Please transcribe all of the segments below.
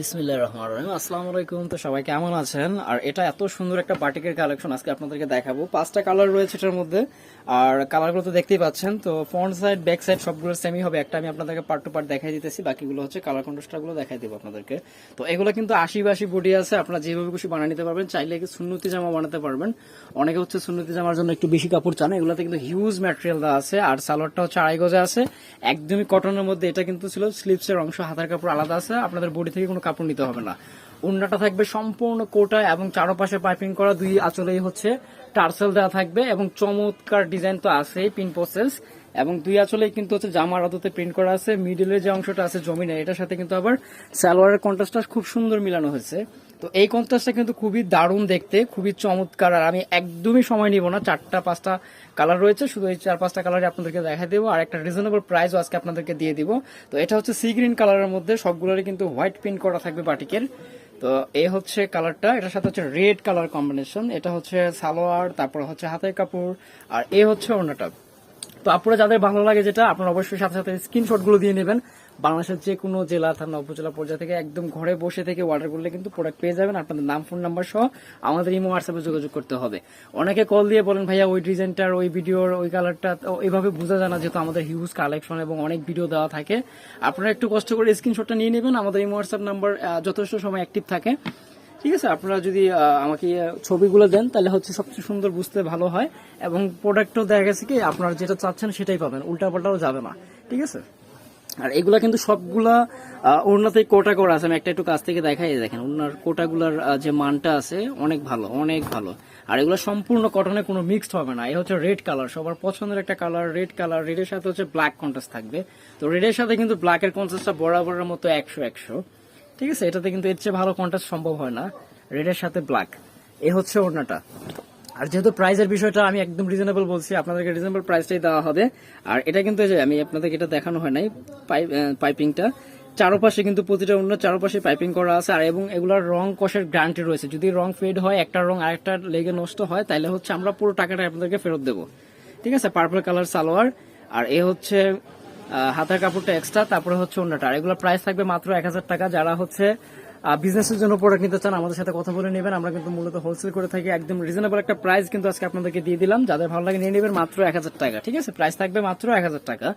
বিসমিল্লাহির রহমানির রহিম। আসসালামু আলাইকুম। তো সবাই কেমন আছেন? আর এটা এত সুন্দর একটা বাটিকের কালেকশন আজকে আপনাদেরকে দেখাবো। পাঁচটা কালার রয়েছে এটার মধ্যে। আর কালারগুলো তো দেখতেই পাচ্ছেন। তো ফ্রন্ট সাইড, ব্যাক সাইড সবগুলো সেমই হবে। একটা আমি আপনাদেরকে পার্ট টু পার্ট দেখাই দিতেছি। বাকিগুলো হচ্ছে কালার কন্ট্রাস্টগুলো দেখাই দেবো আপনাদেরকে। তো এগুলো কিন্তু আশি বাশি বডি আছে। আপনারা যেভাবে খুশি বানিয়ে নিতে পারবেন। চাইলে সুন্নতি জামা বানাতে পারবেন। অনেকে হচ্ছে সুন্নতি জামার জন্য একটু বেশি কাপড় চান। এগুলোতে কিন্তু হিউজ ম্যাটেরিয়াল দেওয়া আছে। আর সালোয়ারটা হচ্ছে আড়াই গজে আছে। একদমই কটনের মধ্যে এটা কিন্তু ছিল স্লিপসের অংশ। হাতার কাপড় আলাদা আছে। আপনাদের বডি থেকে কোনো কাপড় নিতে হবে না। উন্নাটা থাকবে সম্পূর্ণ কোটা এবং চারপাশে পাইপিং করা দুই আঁচলেই হচ্ছে। টার্সেল দেওয়া থাকবে এবং চমৎকার ডিজাইন তো আছে, পিন প্রসেস। এবং দুই আঁচলেই কিন্তু হচ্ছে জামার আদতে প্রিন্ট করা আছে। মিডিলের যে অংশটা আছে জমিনে, এটার সাথে কিন্তু আবার সালোয়ারের কন্ট্রাস্টটা খুব সুন্দর মিলানো হয়েছে। তো এই কন্ট্রাস্টটা কিন্তু খুবই দারুণ দেখতে, খুবই চমৎকার, আর আমি একদমই সময় নিব না। চারটা, পাঁচটা কালার রয়েছে, শুধু এই চার, পাঁচটা কালারে আপনাদেরকে দেখা দেবো, আর একটা রিজনেবল প্রাইসও আজকে আপনাদেরকে দিয়ে দিব। তো এটা হচ্ছে সি গ্রিন কালারের মধ্যে সবগুলোরই কিন্তু হোয়াইট প্রিন্ট করা থাকবে বাটিকের। তো এ হচ্ছে কালারটা এটার সাথে হচ্ছে রেড কালার কম্বিনেশন এটা হচ্ছে সালোয়ার, তারপর হচ্ছে হাতের কাপড়, আর এ হচ্ছে ওড়নাটা। তো আপনারা যাদের ভালো লাগে যেটা, আপনারা অবশ্যই সাথে সাথে স্ক্রিনশটগুলো দিয়ে নেবেন। বাংলাদেশের যে কোনো জেলা, থানা, উপজেলা পর্যায়ে থেকে একদম ঘরে বসে থেকে অর্ডার করলে কিন্তু প্রোডাক্ট পেয়ে যাবেন। আপনাদের নাম ফোন নাম্বার সহ আমাদের ইমো হোয়াটসঅ্যাপে যোগাযোগ করতে হবে। অনেকে কল দিয়ে বলেন, ভাইয়া, ওই ডিজাইনটার ওই ভিডিওর ওই কালারটা এইভাবে বোঝা যায় না, যেহেতু আমাদের হিউজ কালেকশন এবং অনেক ভিডিও দেওয়া থাকে। আপনারা একটু কষ্ট করে স্ক্রিনশটটা নিয়ে নেবেন। আমাদের ইমো হোয়াটসঅ্যাপ নাম্বার যথেষ্ট সময় অ্যাক্টিভ থাকে। ঠিক আছে, আপনারা যদি আমাকে ছবিগুলো দেন, তাহলে হচ্ছে সবচেয়ে সুন্দর বুঝতে ভালো হয়। এবং প্রোডাক্টও দেখা গেছে কি, আপনারা যেটা চাচ্ছেন সেটাই পাবেন উল্টা পাল্টাও যাবে না। ঠিক আছে? আর এগুলা কিন্তু সবগুলা আহ, ওড়নাতে কোটা করা আছে। আমি একটা একটু কাছ থেকে দেখাই দেখেন ওনার কোটাগুলার যে মানটা আছে অনেক ভালো অনেক ভালো। আর এগুলো সম্পূর্ণ কটনে কোনো মিক্সড হবে না। এই হচ্ছে রেড কালার সবার পছন্দের একটা কালার রেড কালার রেডের সাথে হচ্ছে ব্ল্যাক কন্ট্রাস্ট থাকবে। তো রেডের সাথে কিন্তু ব্ল্যাকের কন্ট্রাস্টটা বরাবরের মতো একশো একশো। ঠিক আছে? এটাতে কিন্তু এর চেয়ে ভালো কন্ট্রাস্ট সম্ভব হয় না। রেডের সাথে ব্ল্যাক এ হচ্ছে ওড়নাটা। আর যেহেতু প্রাইসের বিষয়টা আমি একদম রিজনেবল বলছি, আপনাদেরকে রিজনেবল প্রাইসটাই দেওয়া হবে। আর এটা কিন্তু আমি আপনাদেরকে এটা দেখানো হয় নাই পাইপ পাইপিংটা চারপাশে কিন্তু প্রতিটা অন্য চারপাশে পাইপিং করা আছে, আর এবং এগুলোর রং কষের গ্যারান্টি রয়েছে। যদি রং ফেড হয়, একটা রং আরেকটা লেগে নষ্ট হয় তাহলে হচ্ছে আমরা পুরো টাকাটা আপনাদেরকে ফেরত দেবো। ঠিক আছে? পার্পল কালার সালোয়ার, আর এ হচ্ছে হাতের কাপড়টা এক্সট্রা তারপরে হচ্ছে অন্যটা। আর এগুলো প্রাইস থাকবে মাত্র এক হাজার টাকা, যারা হচ্ছে বিজনেসের জন্য প্রোডাক্ট নিতে চান, আমাদের সাথে কথা বলে নেবেন। আমরা কিন্তু মূলত হোলসেল করে থাকি। একদম রিজনেবল একটা প্রাইস কিন্তু আজকে আপনাদেরকে দিয়ে দিলাম। যাদের ভালো লাগে নিয়ে নেবেন মাত্র এক হাজার টাকা, ঠিক আছে? প্রাইস থাকবে মাত্র এক হাজার টাকা।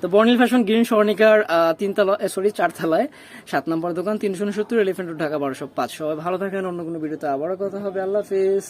তো বর্নিল ফ্যাশন গ্রিন স্বর্ণিকার তিনতলা সরি চারতলায়, সাত নম্বর দোকান, তিনশো উনসত্তর এলিফেন্ট ঢাকা, বারোশো পাঁচ। সবাই ভালো থাকেন, অন্য কোনো ভিডিওতে আবারও কথা হবে। আল্লাহ হাফিজ।